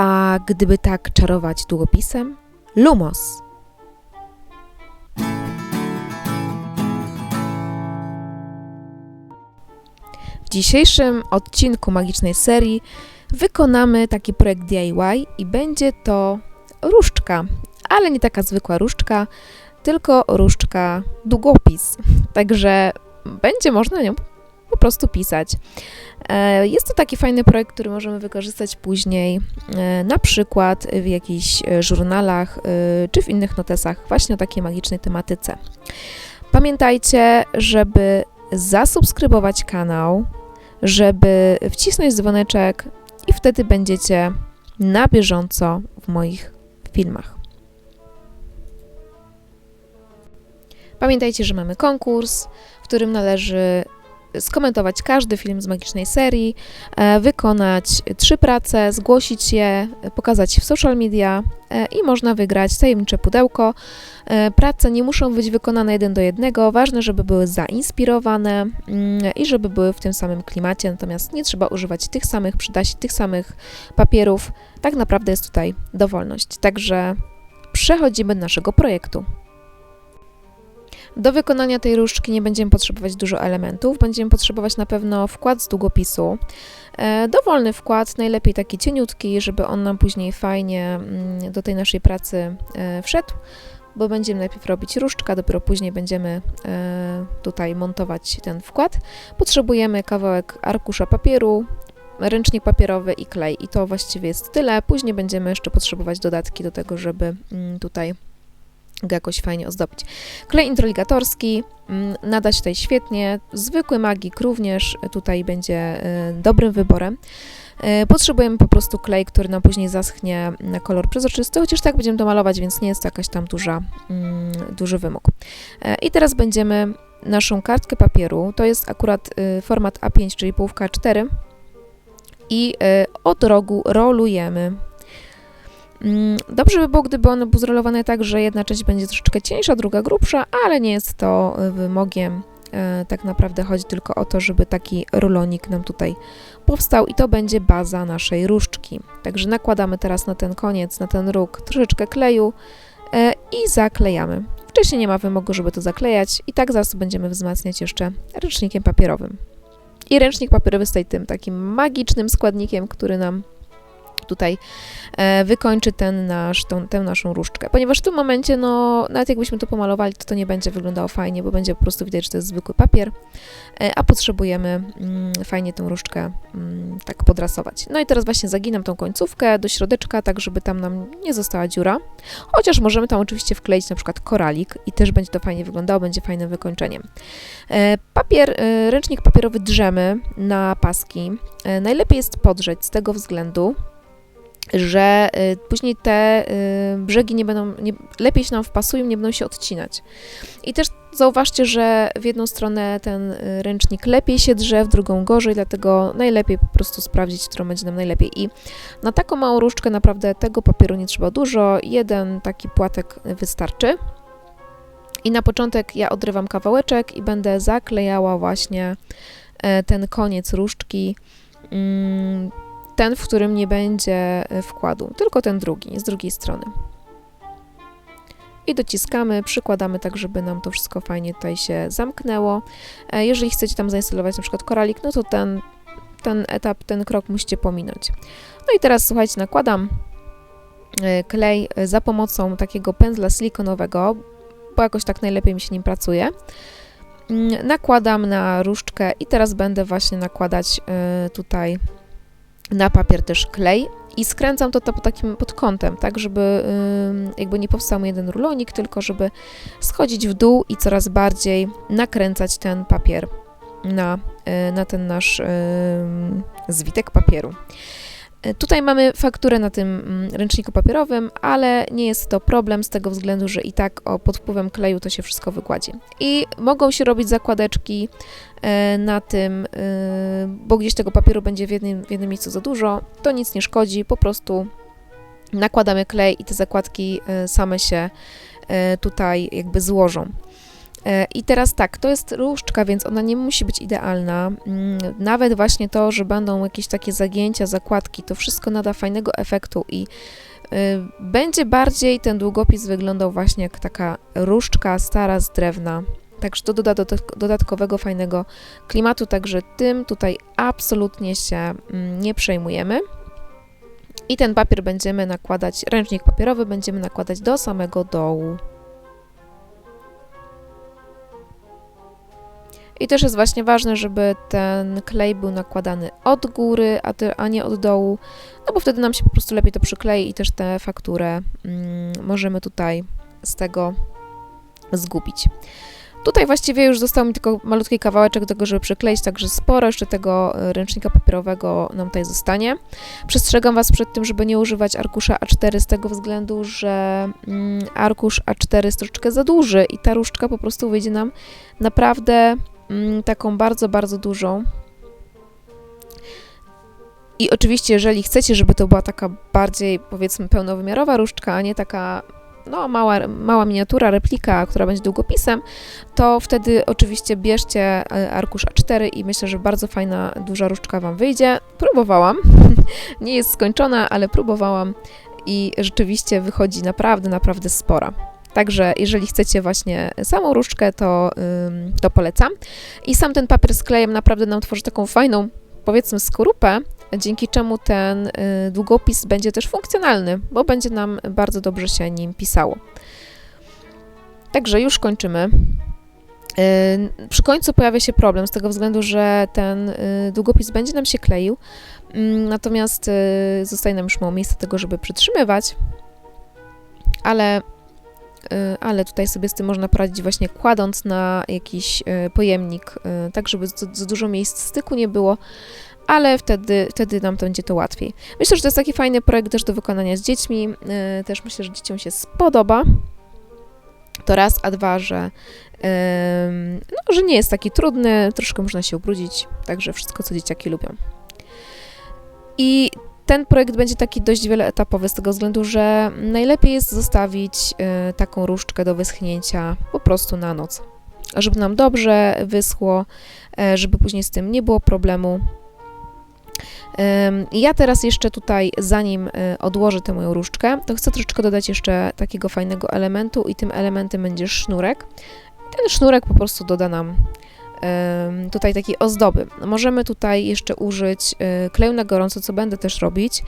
A gdyby tak czarować długopisem? Lumos. W dzisiejszym odcinku magicznej serii wykonamy taki projekt DIY i będzie to różdżka, ale nie taka zwykła różdżka, tylko różdżka długopis. Także będzie można nią po prostu pisać. E, Jest to taki fajny projekt, który możemy wykorzystać później, e, na przykład w jakichś e, żurnalach czy w innych notesach, właśnie o takiej magicznej tematyce. Pamiętajcie, żeby zasubskrybować kanał, żeby wcisnąć dzwoneczek i wtedy będziecie na bieżąco w moich filmach. Pamiętajcie, że mamy konkurs, w którym należy skomentować każdy film z magicznej serii, e, wykonać trzy prace, zgłosić je, pokazać w social media e, i można wygrać tajemnicze pudełko. E, Prace nie muszą być wykonane jeden do jednego, ważne, żeby były zainspirowane mm, i żeby były w tym samym klimacie, natomiast nie trzeba używać tych samych przydasi, tych samych papierów. Tak naprawdę jest tutaj dowolność. Także przechodzimy do naszego projektu. Do wykonania tej różdżki nie będziemy potrzebować dużo elementów. Będziemy potrzebować na pewno wkład z długopisu. E, dowolny wkład, najlepiej taki cieniutki, żeby on nam później fajnie mm, do tej naszej pracy e, wszedł, bo będziemy najpierw robić różdżkę, a dopiero później będziemy e, tutaj montować ten wkład. Potrzebujemy kawałek arkusza papieru, ręcznik papierowy i klej. I to właściwie jest tyle. Później będziemy jeszcze potrzebować dodatki do tego, żeby mm, tutaj go jakoś fajnie ozdobić. Klej introligatorski mm, nada się tutaj świetnie. Zwykły magik również tutaj będzie y, dobrym wyborem. Y, Potrzebujemy po prostu klej, który nam później zaschnie na kolor przezroczysty, chociaż tak będziemy to malować, więc nie jest to jakaś tam duża, mm, duży wymóg. E, I teraz będziemy naszą kartkę papieru, to jest akurat format A5, czyli połówka 4 i od rogu rolujemy Dobrze by było, gdyby one były zrolowane tak, że jedna część będzie troszeczkę cieńsza, druga grubsza, ale nie jest to y, wymogiem. E, Tak naprawdę chodzi tylko o to, żeby taki rulonik nam tutaj powstał i to będzie baza naszej różdżki. Także nakładamy teraz na ten koniec, na ten róg troszeczkę kleju e, i zaklejamy. Wcześniej nie ma wymogu, żeby to zaklejać i tak zaraz będziemy wzmacniać jeszcze ręcznikiem papierowym. I ręcznik papierowy jest tutaj tym takim magicznym składnikiem, który nam tutaj e, wykończy ten nasz, tą, tę naszą różdżkę. Ponieważ w tym momencie, no, nawet jakbyśmy to pomalowali, to to nie będzie wyglądało fajnie, bo będzie po prostu widać, że to jest zwykły papier, e, a potrzebujemy mm, fajnie tę różdżkę mm, tak podrasować. No i teraz właśnie zaginam tą końcówkę do środeczka, tak żeby tam nam nie została dziura, chociaż możemy tam oczywiście wkleić na przykład koralik i też będzie to fajnie wyglądało, będzie fajnym wykończeniem. E, Papier, ręcznik papierowy drzemy na paski. Najlepiej jest podrzeć z tego względu, że y, później te y, brzegi nie będą, nie, lepiej się nam wpasują, nie będą się odcinać. I też zauważcie, że w jedną stronę ten y, ręcznik lepiej się drze, w drugą gorzej, dlatego najlepiej po prostu sprawdzić, którą będzie nam najlepiej. I na taką małą różdżkę naprawdę tego papieru nie trzeba dużo, jeden taki płatek wystarczy. I na początek ja odrywam kawałeczek i będę zaklejała właśnie e, ten koniec różdżki. Mm, ten, w którym nie będzie e, wkładu, tylko ten drugi, z drugiej strony. I dociskamy, przykładamy tak, żeby nam to wszystko fajnie tutaj się zamknęło. E, Jeżeli chcecie tam zainstalować na przykład koralik, no to ten, ten etap, ten krok musicie pominąć. No i teraz słuchajcie, nakładam e, klej za pomocą takiego pędzla silikonowego, bo jakoś tak najlepiej mi się nim pracuje. Mm, Nakładam na różdżkę i teraz będę właśnie nakładać tutaj na papier też klej i skręcam to, to pod takim pod kątem, tak, żeby jakby nie powstał jeden rulonik, tylko żeby schodzić w dół i coraz bardziej nakręcać ten papier na, y, na ten nasz zwitek papieru. Y, Tutaj mamy fakturę na tym mm, ręczniku papierowym, ale nie jest to problem z tego względu, że i tak o, pod wpływem kleju to się wszystko wygładzi. I mogą się robić zakładeczki e, na tym, e, bo gdzieś tego papieru będzie w jednym, w jednym miejscu za dużo, to nic nie szkodzi, po prostu nakładamy klej i te zakładki e, same się e, tutaj jakby złożą. E, I teraz tak, to jest różdżka, więc ona nie musi być idealna. Mm, Nawet właśnie to, że będą jakieś takie zagięcia, zakładki, to wszystko nada fajnego efektu i y, będzie bardziej ten długopis wyglądał właśnie jak taka różdżka stara z drewna. Także to doda dodatk- dodatkowego fajnego klimatu, także tym tutaj absolutnie się mm, nie przejmujemy. I ten papier będziemy nakładać, ręcznik papierowy będziemy nakładać do samego dołu. I też jest właśnie ważne, żeby ten klej był nakładany od góry, a, ty, a nie od dołu, no bo wtedy nam się po prostu lepiej to przyklei i też tę fakturę mm, możemy tutaj z tego zgubić. Tutaj właściwie już został mi tylko malutki kawałeczek tego, żeby przykleić, także sporo jeszcze tego e, ręcznika papierowego nam tutaj zostanie. Przestrzegam Was przed tym, żeby nie używać arkusza A4 z tego względu, że mm, arkusz A4 jest troszeczkę za duży i ta różdżka po prostu wyjdzie nam naprawdę taką bardzo, bardzo dużą. I oczywiście, jeżeli chcecie, żeby to była taka bardziej, powiedzmy, pełnowymiarowa różdżka, a nie taka no, mała, mała miniatura, replika, która będzie długopisem, to wtedy oczywiście bierzcie e, arkusz A4 i myślę, że bardzo fajna, duża różdżka Wam wyjdzie. Próbowałam, nie jest skończona, ale próbowałam i rzeczywiście wychodzi naprawdę, naprawdę spora. Także jeżeli chcecie właśnie samą różdżkę, to, to polecam. I sam ten papier z klejem naprawdę nam tworzy taką fajną, powiedzmy, skorupę, dzięki czemu ten y, długopis będzie też funkcjonalny, bo będzie nam bardzo dobrze się nim pisało. Także już kończymy. Y, Przy końcu pojawia się problem z tego względu, że ten y, długopis będzie nam się kleił, mm, natomiast zostaje nam już mało miejsca tego, żeby przytrzymywać, ale, ale tutaj sobie z tym można poradzić właśnie kładąc na jakiś y, pojemnik, y, tak żeby za, dużo miejsc styku nie było, ale wtedy, wtedy nam to będzie to łatwiej. Myślę, że to jest taki fajny projekt też do wykonania z dziećmi, y, też myślę, że dzieciom się spodoba. To raz, a dwa, że, no, że nie jest taki trudny, troszkę można się ubrudzić, także wszystko, co dzieciaki lubią. I ten projekt będzie taki dość wieloetapowy z tego względu, że najlepiej jest zostawić y, taką różdżkę do wyschnięcia po prostu na noc, żeby nam dobrze wyschło, y, żeby później z tym nie było problemu. Ja teraz jeszcze tutaj, zanim y, odłożę tę moją różdżkę, to chcę troszeczkę dodać jeszcze takiego fajnego elementu i tym elementem będzie sznurek. Ten sznurek po prostu doda nam tutaj takiej ozdoby. Możemy tutaj jeszcze użyć y, kleju na gorąco, co będę też robić,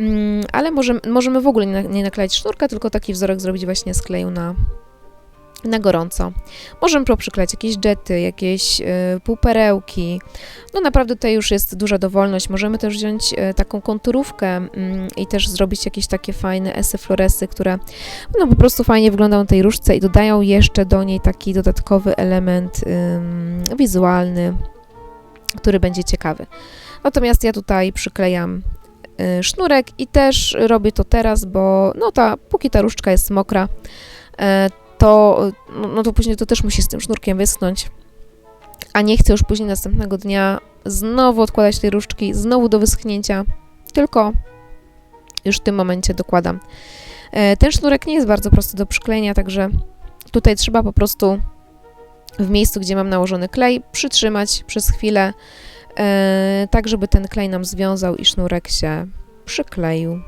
Ym, ale możemy, możemy w ogóle nie, nie naklejać sznurka, tylko taki wzorek zrobić właśnie z kleju na, na gorąco. Możemy poprzyklejać jakieś jety, jakieś y, półperełki. No naprawdę tutaj już jest duża dowolność. Możemy też wziąć y, taką konturówkę mm, i też zrobić jakieś takie fajne esy floresy, które no, po prostu fajnie wyglądają na tej różdżce i dodają jeszcze do niej taki dodatkowy element ym, wizualny, który będzie ciekawy. Natomiast ja tutaj przyklejam y, sznurek i też robię to teraz, bo no ta, póki ta różdżka jest mokra, e, to, no, no to później to też musi z tym sznurkiem wyschnąć. A nie chcę już później następnego dnia znowu odkładać tej różdżki, znowu do wyschnięcia, tylko już w tym momencie dokładam. E, Ten sznurek nie jest bardzo prosty do przyklejenia, także tutaj trzeba po prostu w miejscu, gdzie mam nałożony klej, przytrzymać przez chwilę, e, tak żeby ten klej nam związał i sznurek się przykleił.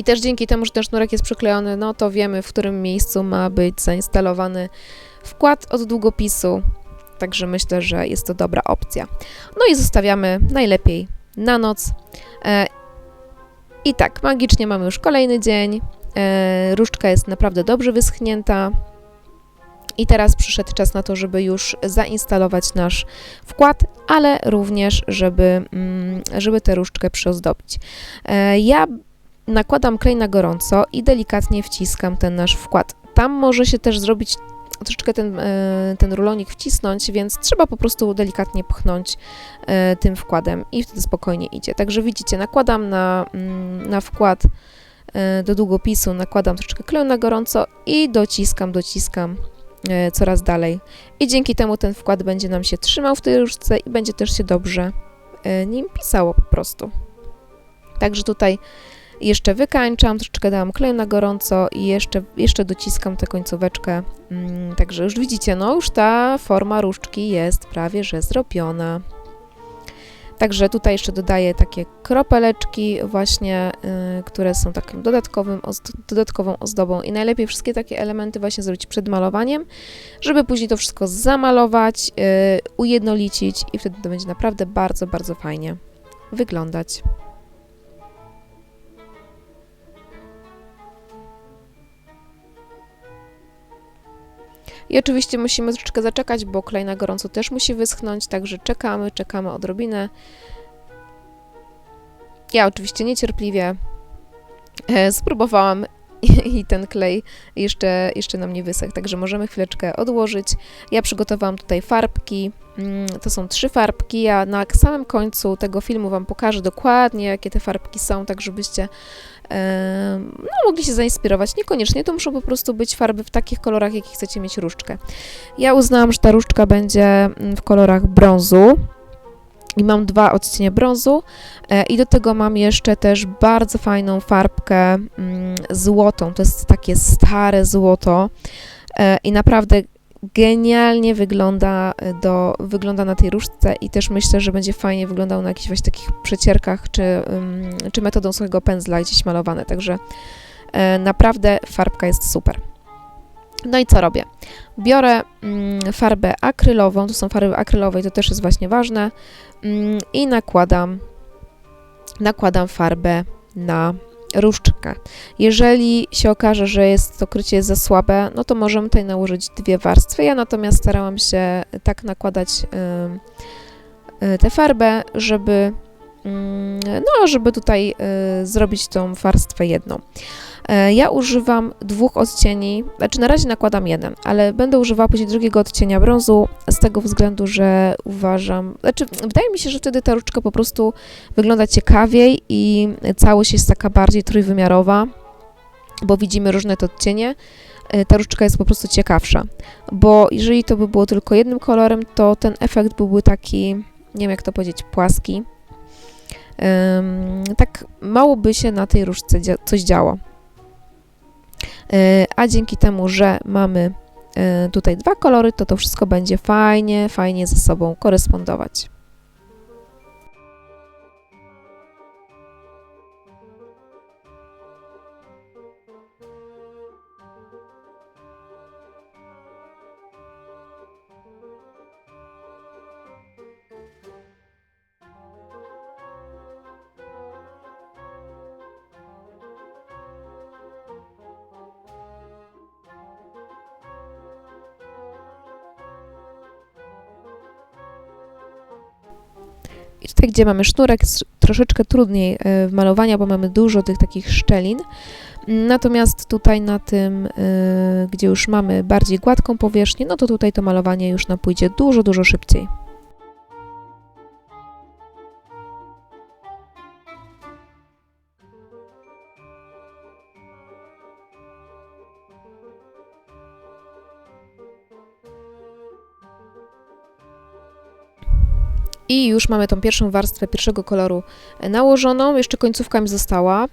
I też dzięki temu, że ten sznurek jest przyklejony, no to wiemy, w którym miejscu ma być zainstalowany wkład od długopisu. Także myślę, że jest to dobra opcja. No i zostawiamy najlepiej na noc. E, I tak, magicznie mamy już kolejny dzień. E, różdżka jest naprawdę dobrze wyschnięta. I teraz przyszedł czas na to, żeby już zainstalować nasz wkład, ale również, żeby, mm, żeby tę różdżkę przyozdobić. E, Ja nakładam klej na gorąco i delikatnie wciskam ten nasz wkład. Tam może się też zrobić troszeczkę ten, e, ten rulonik wcisnąć, więc trzeba po prostu delikatnie pchnąć e, tym wkładem i wtedy spokojnie idzie. Także widzicie, nakładam na, mm, na wkład e, do długopisu, nakładam troszeczkę kleju na gorąco i dociskam, dociskam coraz dalej. I dzięki temu ten wkład będzie nam się trzymał w tej różdżce i będzie też się dobrze nim pisało po prostu. Także tutaj Jeszcze wykańczam, troszeczkę dałam kleju na gorąco i jeszcze, jeszcze dociskam tę końcóweczkę. Mm, także już widzicie, no już ta forma różdżki jest prawie że zrobiona. Także tutaj jeszcze dodaję takie kropeleczki właśnie, y, które są takim dodatkowym, dodatkową ozdobą i najlepiej wszystkie takie elementy właśnie zrobić przed malowaniem, żeby później to wszystko zamalować, y, ujednolicić i wtedy to będzie naprawdę bardzo, bardzo fajnie wyglądać. I oczywiście musimy troszeczkę zaczekać, bo klej na gorąco też musi wyschnąć, także czekamy, czekamy odrobinę. Ja oczywiście niecierpliwie e, spróbowałam i ten klej jeszcze, jeszcze nam nie wysechł, także możemy chwileczkę odłożyć. Ja przygotowałam tutaj farbki, Mm, to są trzy farbki, ja na samym końcu tego filmu Wam pokażę dokładnie, jakie te farbki są, tak żebyście no, mogli się zainspirować. Niekoniecznie, to muszą po prostu być farby w takich kolorach, jakich chcecie mieć różdżkę. Ja uznałam, że ta różdżka będzie mm, w kolorach brązu, i mam dwa odcienie brązu e, i do tego mam jeszcze też bardzo fajną farbkę mm, złotą. To jest takie stare złoto e, i naprawdę genialnie wygląda, e, do, wygląda na tej różdżce i też myślę, że będzie fajnie wyglądał na jakichś właśnie takich przecierkach czy, ym, czy metodą swojego pędzla gdzieś malowane. Także naprawdę farbka jest super. No i co robię? Biorę mm, farbę akrylową, to są farby akrylowe i to też jest właśnie ważne, mm, i nakładam, nakładam farbę na różdżkę. Jeżeli się okaże, że jest to krycie za słabe, no to możemy tutaj nałożyć dwie warstwy. Ja natomiast starałam się tak nakładać y, y, tę farbę, żeby no, żeby tutaj y, zrobić tą warstwę jedną. E, Ja używam dwóch odcieni, znaczy na razie nakładam jeden, ale będę używała później drugiego odcienia brązu z tego względu, że uważam, znaczy wydaje mi się, że wtedy ta różdżka po prostu wygląda ciekawiej i całość jest taka bardziej trójwymiarowa, bo widzimy różne te odcienie. E, Ta różdżka jest po prostu ciekawsza, bo jeżeli to by było tylko jednym kolorem, to ten efekt byłby taki, nie wiem jak to powiedzieć, płaski. Tak mało by się na tej dzia- coś działo. E, a dzięki temu, że mamy e, tutaj dwa kolory, to to wszystko będzie fajnie, fajnie ze sobą korespondować. I tutaj, gdzie mamy sznurek, jest troszeczkę trudniej e, w malowania, bo mamy dużo tych takich szczelin. Natomiast tutaj na tym, e, gdzie już mamy bardziej gładką powierzchnię, no to tutaj to malowanie już nam pójdzie dużo, dużo szybciej. I już mamy tą pierwszą warstwę pierwszego koloru nałożoną, jeszcze końcówka mi została.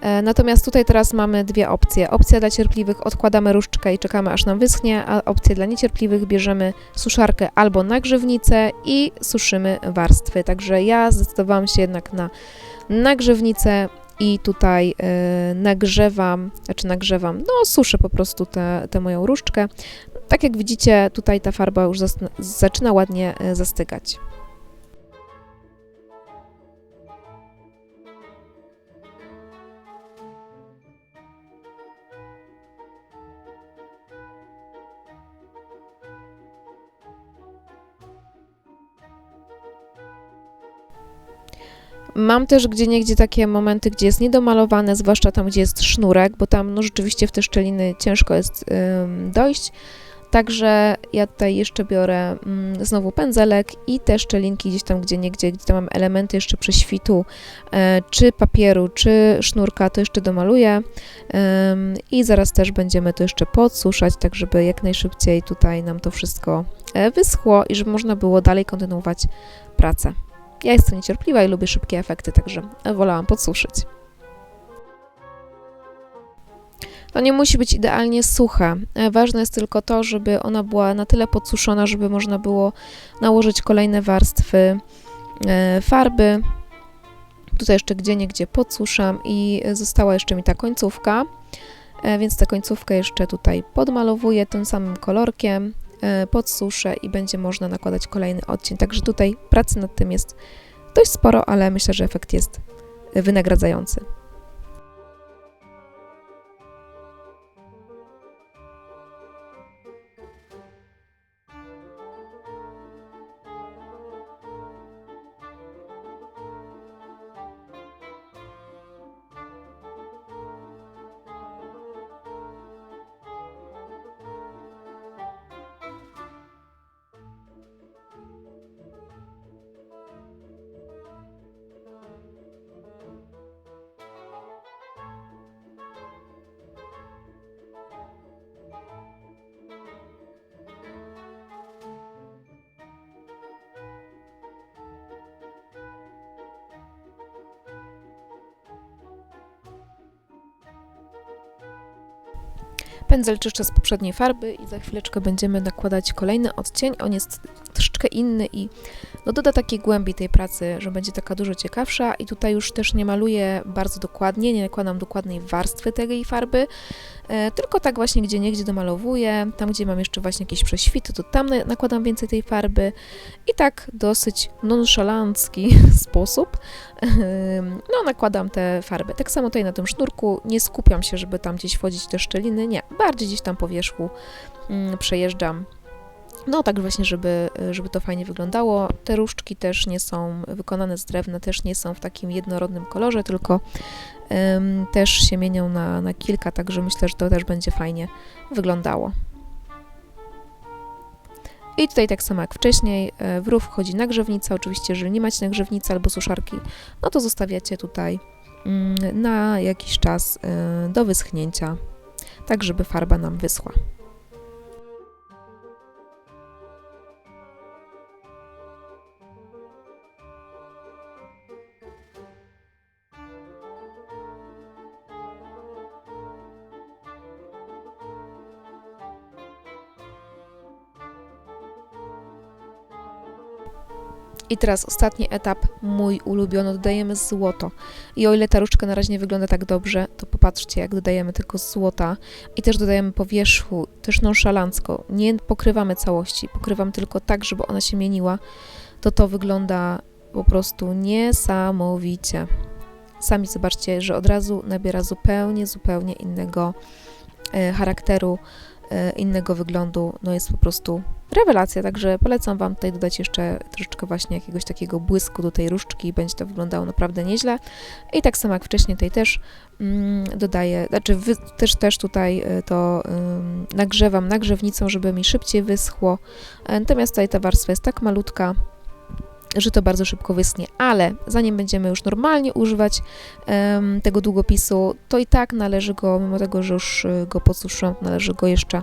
E, Natomiast tutaj teraz mamy dwie opcje. Opcja dla cierpliwych odkładamy różdżkę i czekamy aż nam wyschnie, a opcję dla niecierpliwych bierzemy suszarkę albo nagrzewnicę i suszymy warstwy. Także ja zdecydowałam się jednak na nagrzewnicę i tutaj e, nagrzewam, znaczy nagrzewam, no suszę po prostu tę moją różdżkę. Tak jak widzicie, tutaj ta farba już zaczyna ładnie e, zastygać. Mam też gdzie niegdzie takie momenty, gdzie jest niedomalowane, zwłaszcza tam, gdzie jest sznurek, bo tam no, rzeczywiście w te szczeliny ciężko jest ym, dojść. Także ja tutaj jeszcze biorę mm, znowu pędzelek i te szczelinki gdzieś tam, gdzie niegdzie, gdzie tam mam elementy jeszcze prześwitu, e, czy papieru, czy sznurka, to jeszcze domaluję. Ym, I zaraz też będziemy to jeszcze podsuszać, tak żeby jak najszybciej tutaj nam to wszystko e, wyschło i żeby można było dalej kontynuować pracę. Ja jestem niecierpliwa i lubię szybkie efekty, także wolałam podsuszyć. To nie musi być idealnie suche. E, Ważne jest tylko to, żeby ona była na tyle podsuszona, żeby można było nałożyć kolejne warstwy e, farby. Tutaj jeszcze gdzie niegdzie podsuszam i została jeszcze mi ta końcówka, e, więc tę końcówkę jeszcze tutaj podmalowuję tym samym kolorkiem, e, podsuszę i będzie można nakładać kolejny odcień. Także tutaj pracy nad tym jest dość sporo, ale myślę, że efekt jest wynagradzający. Pędzel czyszczę z poprzedniej farby i za chwileczkę będziemy nakładać kolejny odcień. On jest troszeczkę inny i no, doda takiej głębi tej pracy, że będzie taka dużo ciekawsza. I tutaj już też nie maluję bardzo dokładnie, nie nakładam dokładnej warstwy tej farby, e, tylko tak właśnie gdzie niegdzie domalowuję. Tam, gdzie mam jeszcze właśnie jakieś prześwity, to tam na- nakładam więcej tej farby. I tak dosyć nonszalancki sposób Ym, no nakładam te farby. Tak samo tutaj na tym sznurku nie skupiam się, żeby tam gdzieś wchodzić te szczeliny, nie, bardziej gdzieś tam po wierzchu mm, przejeżdżam. No tak właśnie, żeby, żeby to fajnie wyglądało. Te różdżki też nie są wykonane z drewna, też nie są w takim jednorodnym kolorze, tylko ym, też się mienią na, na kilka, także myślę, że to też będzie fajnie wyglądało. I tutaj tak samo jak wcześniej, e, w rów wchodzi nagrzewnica. Oczywiście, jeżeli nie macie nagrzewnicy albo suszarki, no to zostawiacie tutaj mm, na jakiś czas e, do wyschnięcia, tak żeby farba nam wyschła. I teraz ostatni etap, mój ulubiony, dodajemy złoto. I o ile ta różdżka na razie nie wygląda tak dobrze, to popatrzcie, jak dodajemy tylko złota i też dodajemy po wierzchu, też nonszalancko. Nie pokrywamy całości, pokrywam tylko tak, żeby ona się mieniła. To to wygląda po prostu niesamowicie. Sami zobaczcie, że od razu nabiera zupełnie, zupełnie innego e, charakteru, e, innego wyglądu. No jest po prostu rewelacja, także polecam Wam tutaj dodać jeszcze troszeczkę właśnie jakiegoś takiego błysku do tej różdżki i będzie to wyglądało naprawdę nieźle. I tak samo jak wcześniej tutaj też mm, dodaję, znaczy wy, też, też tutaj y, to nagrzewam nagrzewnicą, żeby mi szybciej wyschło. E, Natomiast tutaj ta warstwa jest tak malutka, że to bardzo szybko wyschnie, ale zanim będziemy już normalnie używać em, tego długopisu, to i tak należy go, mimo tego, że już y, go podsuszyłam, należy go jeszcze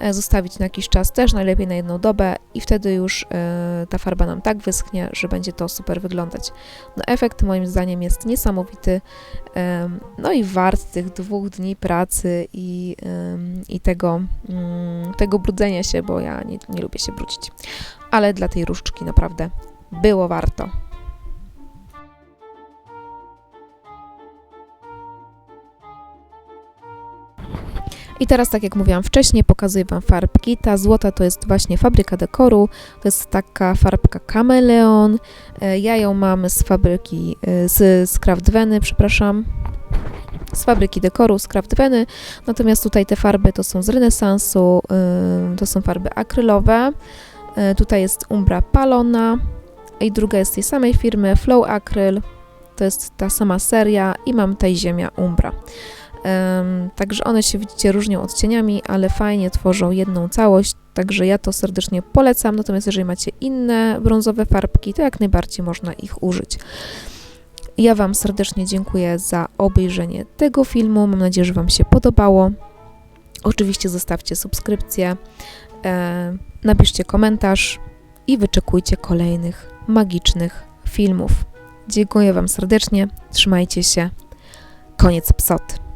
e, zostawić na jakiś czas, też najlepiej na jedną dobę i wtedy już e, ta farba nam tak wyschnie, że będzie to super wyglądać. No efekt moim zdaniem jest niesamowity, em, no i wart tych dwóch dni pracy i, em, i tego, mm, tego brudzenia się, bo ja nie, nie lubię się brudzić, ale dla tej różdżki naprawdę było warto. I teraz, tak jak mówiłam wcześniej, pokazuję Wam farbki. Ta złota to jest właśnie fabryka dekoru. To jest taka farbka kameleon. E, Ja ją mam z fabryki, e, z, z Craftweny, przepraszam. Z fabryki dekoru, z Craftweny. Natomiast tutaj te farby to są z renesansu, e, to są farby akrylowe. Tutaj jest Umbra Palona i druga jest z tej samej firmy Flow Acryl. To jest ta sama seria i mam tej ziemia Umbra. Em, także one się widzicie różnią odcieniami, ale fajnie tworzą jedną całość, także ja to serdecznie polecam. Natomiast jeżeli macie inne brązowe farbki, to jak najbardziej można ich użyć. Ja Wam serdecznie dziękuję za obejrzenie tego filmu. Mam nadzieję, że Wam się podobało. Oczywiście zostawcie subskrypcję, e, napiszcie komentarz i wyczekujcie kolejnych magicznych filmów. Dziękuję Wam serdecznie, trzymajcie się. Koniec psot.